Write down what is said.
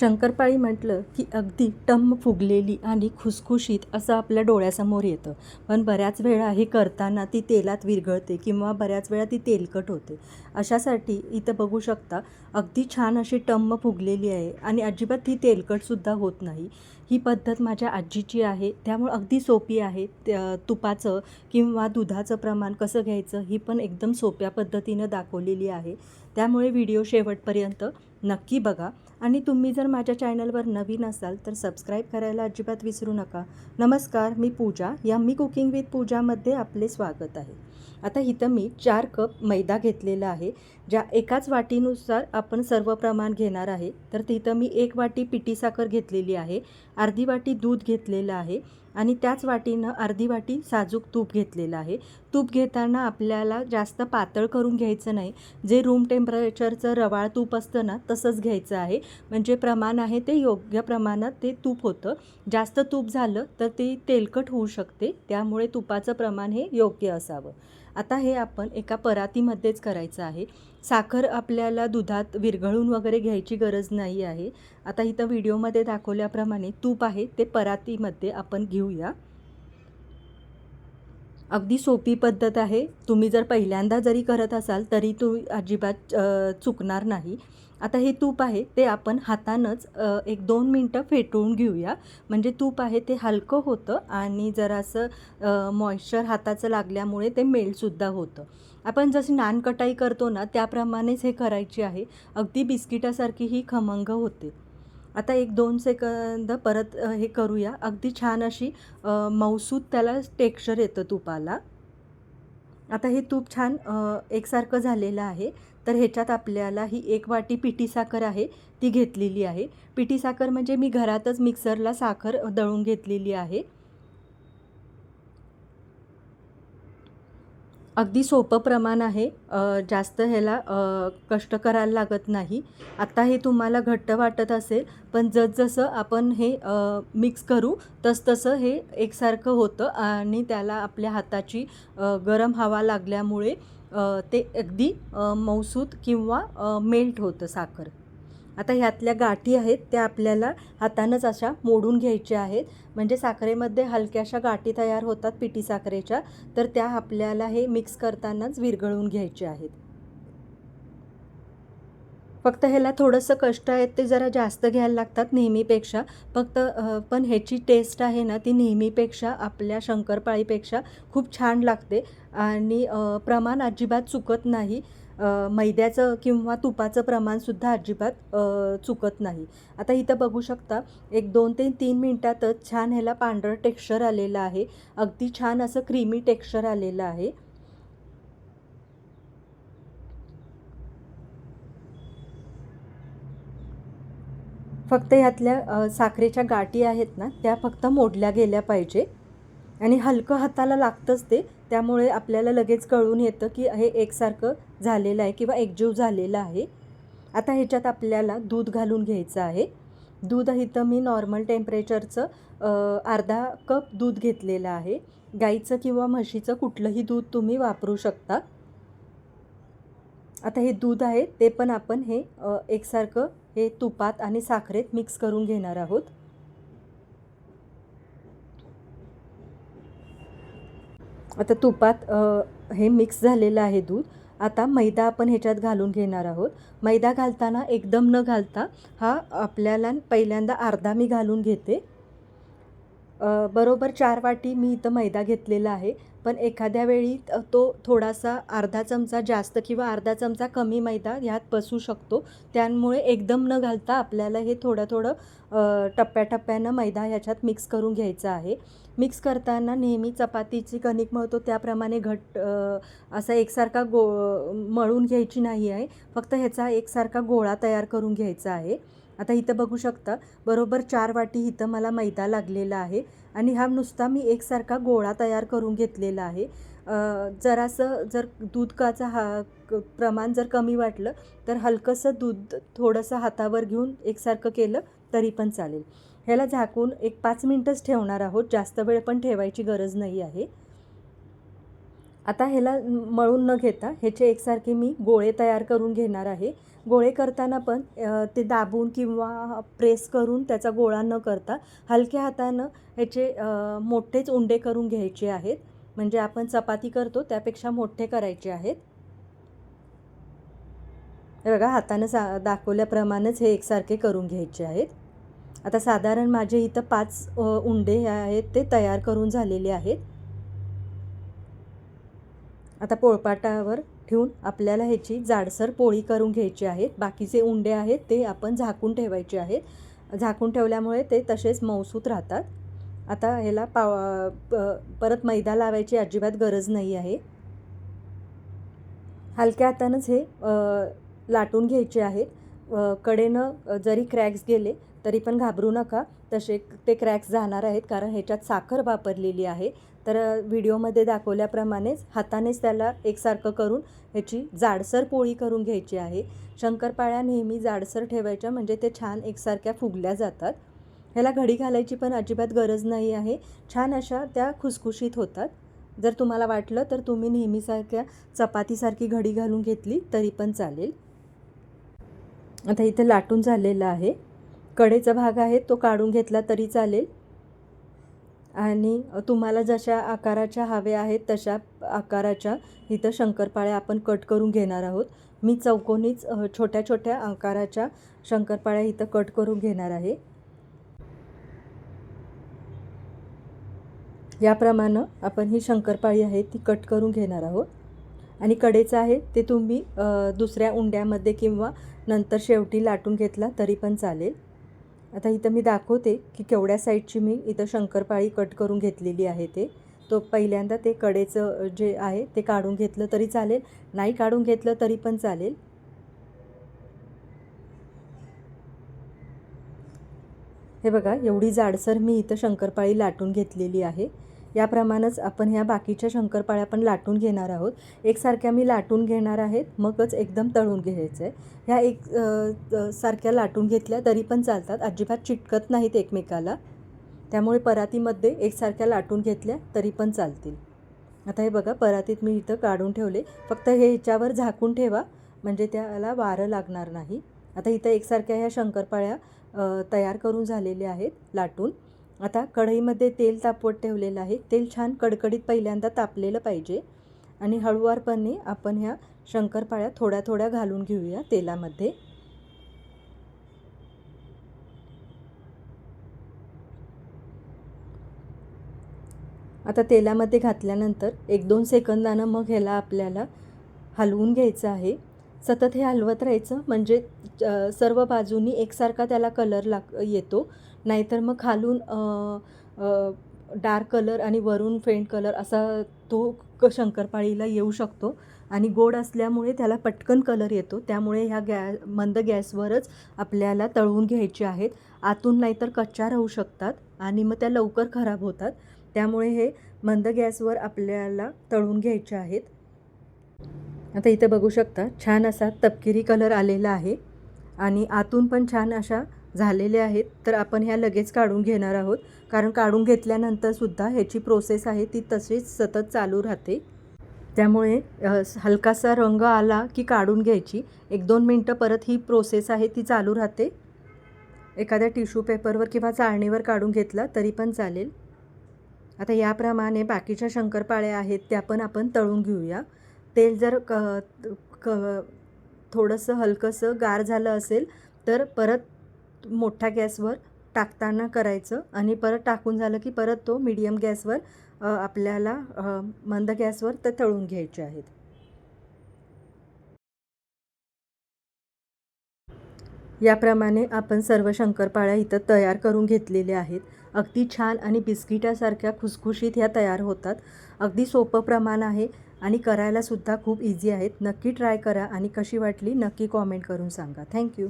शंकरपाळी म्हटलं की अगदी टम्म फुगलेली आणि खुसखुशीत असं आपल्या डोळ्यासमोर येतं. पण बऱ्याच वेळा हे करताना ती तेलात विरघळते किंवा बऱ्याच वेळा ती तेलकट होते. अशासाठी इथं बघू शकता अगदी छान अशी टम्म फुगलेली आहे आणि अजिबात ती तेलकटसुद्धा होत नाही. ही पद्धत माझ्या आजीची आहे. त्यामुळे अगदी सोपी आहे. त्या तुपाचं किंवा दुधाचं प्रमाण कसं घ्यायचं ही पण एकदम सोप्या पद्धतीनं दाखवलेली आहे. त्यामुळे व्हिडिओ शेवटपर्यंत नक्की बघा. आणि तुम्ही जर माझ्या चॅनलवर नवीन असाल तर सबस्क्राईब करायला अजिबात विसरू नका. नमस्कार मी पूजा. या मी कुकिंग विथ पूजामध्ये आपले स्वागत आहे. आता इथं मी चार कप मैदा घेतलेला आहे ज्या एकाच वाटीनुसार आपण सर्व प्रमाण घेणार आहे. तर तिथं मी एक वाटी पिठी साखर घेतलेली आहे अर्धी वाटी दूध घेतलेलं आहे आणि त्याच वाटीनं अर्धी वाटी साजूक तूप घेतलेलं आहे. तूप घेताना आपल्याला जास्त पातळ करून घ्यायचं नाही. जे रूम टेम्परेचरचं रवाळ तूप असतं ना तसंच घ्यायचं आहे. म्हणजे प्रमाण आहे ते योग्य प्रमाणात ते तूप होतं. जास्त तूप झालं तर ते तेलकट होऊ शकते. त्यामुळे तुपाचं प्रमाण हे योग्य असावं. आता हे आपण एका परातीमध्येच करायचं आहे. साखर आपल्याला दुधात विरघळून वगैरे घ्यायची गरज नाही आहे. आता इथं व्हिडिओमध्ये दाखवल्याप्रमाणे तूप आहे ते परातीमध्ये आपण घेऊया. अगदी सोपी पद्धत आहे. तुम्ही जर पहिल्यांदा जरी करत असाल तरी तू अजिबात चुकणार नाही. आता हे तूप आहे ते आपण हातानंच एक दोन मिनटं फेटवून घेऊया. म्हणजे तूप आहे ते हलकं होतं आणि जरासं मॉइश्चर हाताचं लागल्यामुळे ते मेल्टसुद्धा होतं. आपण जशी नानकटाई करतो ना त्याप्रमाणेच हे करायची आहे. अगदी बिस्किटासारखी ही खमंग होते. आता एक दोन सेकंद परत हे करूया. अगदी छान अशी मौसूद त्याला टेक्स्चर येतं तुपाला. आता हे तूप छान एकसारखं झालेलं आहे. तर ह्याच्यात आपल्याला ही एक वाटी पिठी साखर आहे ती घेतलेली आहे. पिठी साखर म्हणजे मी घरातच मिक्सरला साखर दळून घेतलेली आहे. अगदी सोपं प्रमाण आहे. जास्त ह्याला कष्ट करायला लागत नाही. आत्ता हे तुम्हाला घट्ट वाटत असेल पण जसजसं आपण हे मिक्स करू तसतसं हे एकसारखं होतं आणि त्याला आपल्या हाताची गरम हवा लागल्यामुळे ते अगदी मौसूत किंवा मेल्ट होतं साखर. आता ह्यातल्या गाठी आहेत त्या आपल्याला हातानंच अशा मोडून घ्यायच्या आहेत. म्हणजे साखरेमध्ये हलक्याशा गाठी तयार होतात पिठी साखरेच्या तर त्या आपल्याला हे मिक्स करतानाच विरघळून घ्यायचे आहेत. फक्त ह्याला थोडंसं कष्ट आहेत ते जरा जास्त घ्यायला लागतात नेहमीपेक्षा. फक्त पण ह्याची टेस्ट आहे ना ती नेहमीपेक्षा आपल्या शंकरपाळीपेक्षा खूप छान लागते. आणि प्रमाण अजिबात चुकत नाही. मैद्याचं किंवा तुपाचं प्रमाणसुद्धा अजिबात चुकत नाही. आता इथं बघू शकता एक दोन ते तीन मिनटातच छान ह्याला पांढरं टेक्स्चर आलेलं आहे. अगदी छान असं क्रीमी टेक्स्चर आलेलं आहे. फक्त ह्यातल्या साखरेच्या गाठी आहेत ना त्या फक्त मोडल्या गेल्या पाहिजे. आणि हलकं हाताला लागतंच ते त्यामुळे आपल्याला लगेच कळून येतं की हे एकसारखं झालेला आहे किंवा एकजीव झालेला आहे. आता ह्याच्यात आपल्याला दूध घालून घ्यायचं आहे. दूध इथं मी नॉर्मल टेम्परेचरचं अर्धा कप दूध घेतलेलं आहे. गाईचं किंवा म्हशीचं कुठलंही दूध तुम्ही वापरू शकता. आता हे दूध आहे ते पण आपण हे एकसारखं हे तुपात आणि साखरेत मिक्स करून घेणार आहोत. आता तुपात हे मिक्स झालेलं आहे दूध. आता मैदा आपण ह्याच्यात घालून घेणार आहोत. मैदा घालताना एकदम न घालता हा आपल्याला पहिल्यांदा अर्धा मी घालून घेते. बरोबर चार वाटी मी इथं मैदा घेतलेला आहे. पण एखाद्या वेळी तो थोडासा अर्धा चमचा जास्त किंवा अर्धा चमचा कमी मैदा ह्यात बसू शकतो. त्यामुळे एकदम न घालता आपल्याला हे थोडं थोडं टप्प्याटप्प्यानं मैदा ह्याच्यात मिक्स करून घ्यायचा आहे. मिक्स करताना नेहमी चपातीची कणिक मळतो त्याप्रमाणे घट असा एकसारखा गो मळून घ्यायची नाही आहे. फक्त ह्याचा एकसारखा गोळा तयार करून घ्यायचा आहे. आता इथं बघू शकता बरोबर चार वाटी इथं मला मैदा लागलेला आहे आणि हा नुसता मी एकसारखा गोळा तयार करून घेतलेला आहे. जरासं जर दूधकाचं हा प्रमाण जर कमी वाटलं तर हलकंसं दूध थोडंसं हातावर घेऊन एकसारखं केलं तरी पण चालेल. ह्याला झाकून एक पाच मिनटंच ठेवणार आहोत जास्त वेळ पण ठेवायची गरज नाही आहे. आता ह्याला मळून न घेता ह्याचे एकसारखे मी गोळे तयार करून घेणार आहे. गोळे करताना पण ते दाबून किंवा प्रेस करून त्याचा गोळा न करता हलक्या हातानं ह्याचे मोठेच उंडे करून घ्यायचे आहेत. म्हणजे आपण चपाती करतो त्यापेक्षा मोठे करायचे आहेत. बघा हातानं सा दाखवल्याप्रमाणेच हे एकसारखे करून घ्यायचे आहेत. आता साधारण माझे इथं पाच उंडे हे आहेत ते तयार करून झालेले आहेत. आता पोळपाटावर ठेवून आपल्याला ह्याची जाडसर पोळी करून घ्यायची आहेत. बाकीचे उंडे आहेत ते आपण झाकून ठेवायचे आहेत. झाकून ठेवल्यामुळे ते तसेच मऊसूत राहतात. आता ह्याला पाव प- परत मैदा लावायची अजिबात गरज नाही आहे. हलक्या हातानंच हे लाटून घ्यायचे आहेत. कडेनं जरी क्रॅक्स गेले तरी पण घाबरू नका. तसे ते क्रॅक्स जाणार आहेत कारण ह्याच्यात साखर वापरलेली आहे. तर व्हिडिओमध्ये दाखवल्याप्रमाणेच हातानेच त्याला एकसारखं करून ह्याची जाडसर पोळी करून घ्यायची आहे. शंकरपाळ्या नेहमी जाडसर ठेवायच्या म्हणजे ते छान एकसारख्या फुगल्या जातात. ह्याला घडी घालायची पण अजिबात गरज नाही आहे. छान अशा त्या खुसखुशीत होतात. जर तुम्हाला वाटलं तर तुम्ही नेहमीसारख्या चपातीसारखी घडी घालून घेतली तरी पण चालेल. आता इथे लाटून झालेलं आहे. कडेचा भाग आहे तो काढून घेतला तरी चालेल. आणि तुम्हाला जशा आकाराच्या हव्या आहेत तशा आकाराच्या इथं शंकरपाळ्या आपण कट करून घेणार आहोत. मी चौकोनीच छोट्या छोट्या आकाराच्या शंकरपाळ्या इथं कट करून घेणार आहे. याप्रमाणे आपण ही शंकरपाळी आहे ती कट करून घेणार आहोत. आणि कडेचं आहे ते तुम्ही दुसऱ्या उंड्यामध्ये किंवा नंतर शेवटी लाटून घेतला तरी पण चालेल. आता इथं मी दाखवते की केवढ्या साईडची मी इथं शंकरपाळी कट करून घेतलेली आहे ते. तो पहिल्यांदा ते कडेचं जे आहे ते काढून घेतलं तरी चालेल. नाही काढून घेतलं तरी पण चालेल. हे बघा एवढी जाडसर मी इथं शंकरपाळी लाटून घेतलेली आहे. याप्रमाणेच आपण ह्या बाकीच्या शंकरपाळ्या पण लाटून घेणार आहोत. एकसारख्या मी लाटून घेणार आहेत मगच एकदम तळून घ्यायचं. आहे ह्या एक सारख्या लाटून घेतल्या तरी पण चालतात अजिबात चिटकत नाहीत एकमेकाला. त्यामुळे परातीमध्ये एकसारख्या लाटून घेतल्या तरी पण चालतील. आता हे बघा परातीत मी इथं काढून ठेवले. फक्त हे ह्याच्यावर झाकून ठेवा म्हणजे त्याला वारं लागणार नाही. आता इथं एकसारख्या ह्या शंकरपाळ्या तयार करून झालेल्या आहेत लाटून. आता कढईमध्ये तेल तापवत ठेवलेलं आहे. तेल छान कडकडीत पहिल्यांदा तापलेलं पाहिजे. आणि हळुवारपणे आपण ह्या शंकरपाळ्या थोड्या थोड्या घालून घेऊया तेलामध्ये. आता तेलामध्ये घातल्यानंतर एक दोन सेकंदानं मग ह्याला आपल्याला हलवून घ्यायचं आहे. सतत हे हलवत राहायचं. म्हणजे सर्व बाजूनी एकसारखा त्याला कलर लाग येतो. नाहीतर मग खालून डार्क कलर आणि वरून फेंट कलर असा तो क शंकरपाळीला येऊ शकतो. आणि गोड असल्यामुळे त्याला पटकन कलर येतो. त्यामुळे ह्या गॅ मंद गॅसवरच आपल्याला तळवून घ्यायचे आहेत. आतून नाहीतर कच्च्या राहू शकतात आणि मग त्या लवकर खराब होतात. त्यामुळे हे मंद गॅसवर आपल्याला तळून घ्यायचे आहेत. आता इथं बघू शकता छान असा तपकिरी कलर आलेला आहे. आणि आतून पण छान अशा झालेल्या आहेत. तर आपण ह्या लगेच काढून घेणार आहोत. कारण काढून घेतल्यानंतरसुद्धा ह्याची प्रोसेस आहे ती तशीच सतत चालू राहते. त्यामुळे हलकासा रंग आला की काढून घ्यायची. एक दोन मिनटं परत ही प्रोसेस आहे ती चालू राहते. एखाद्या टिश्यू पेपरवर किंवा चाळणीवर काढून घेतला तरी पण चालेल. आता याप्रमाणे बाकीच्या शंकरपाळ्या आहेत त्या पण आपण तळून घेऊया. तेल जर क क थोडंसं हलकंसं गार झालं असेल तर परत मोठ्या गॅसवर टाकताना करायचं आणि परत टाकून झालं की परत तो मीडियम गॅसवर आपल्याला मंद गॅसवर ते तळून घ्यायचे आहेत. याप्रमाणे आपण सर्व शंकरपाळ्या इथं तयार करून घेतलेल्या आहेत. अगदी छान आणि बिस्किटासारख्या खुसखुशीत ह्या तयार होतात. अगदी सोपं प्रमाण आहे. आणि करायलासुद्धा खूप इझी आहेत. नक्की ट्राय करा आणि कशी वाटली नक्की कॉमेंट करून सांगा. थँक्यू